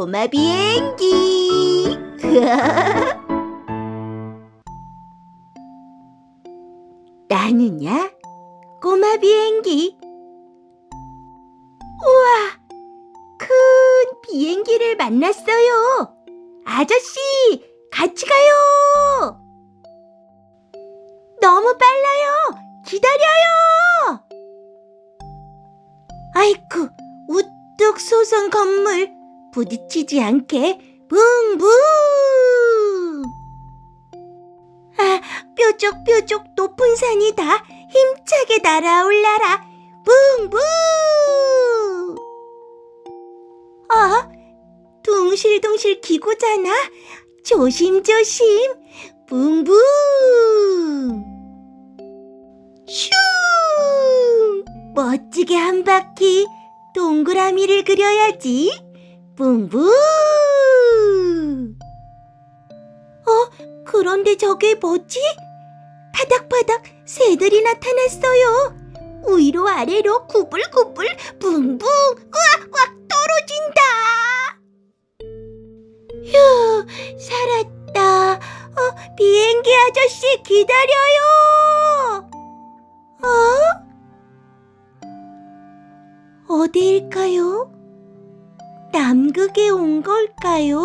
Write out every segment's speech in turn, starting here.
꼬마 비행기. 나는야, 꼬마 비행기. 우와, 큰 비행기를 만났어요. 아저씨, 같이 가요. 너무 빨라요. 기다려요. 아이쿠, 우뚝 솟은 건물 부딪히지 않게 붕붕. 아, 뾰족뾰족 높은 산이다. 힘차게 날아올라라. 붕붕. 아, 둥실둥실 기구잖아. 조심조심. 붕붕. 슝! 멋지게 한 바퀴 동그라미를 그려야지. 붕붕! 어, 그런데 저게 뭐지? 파닥파닥 새들이 나타났어요. 위로 아래로 구불구불 붕붕 으악 으악 떨어진다. 휴, 살았다. 어, 비행기 아저씨 기다려요. 어? 어디일까요? 남극에 온 걸까요?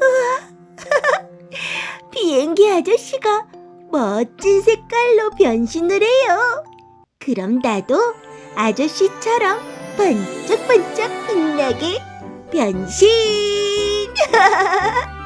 우와, 비행기 아저씨가 멋진 색깔로 변신을 해요. 그럼 나도 아저씨처럼 반짝반짝 빛나게 변신!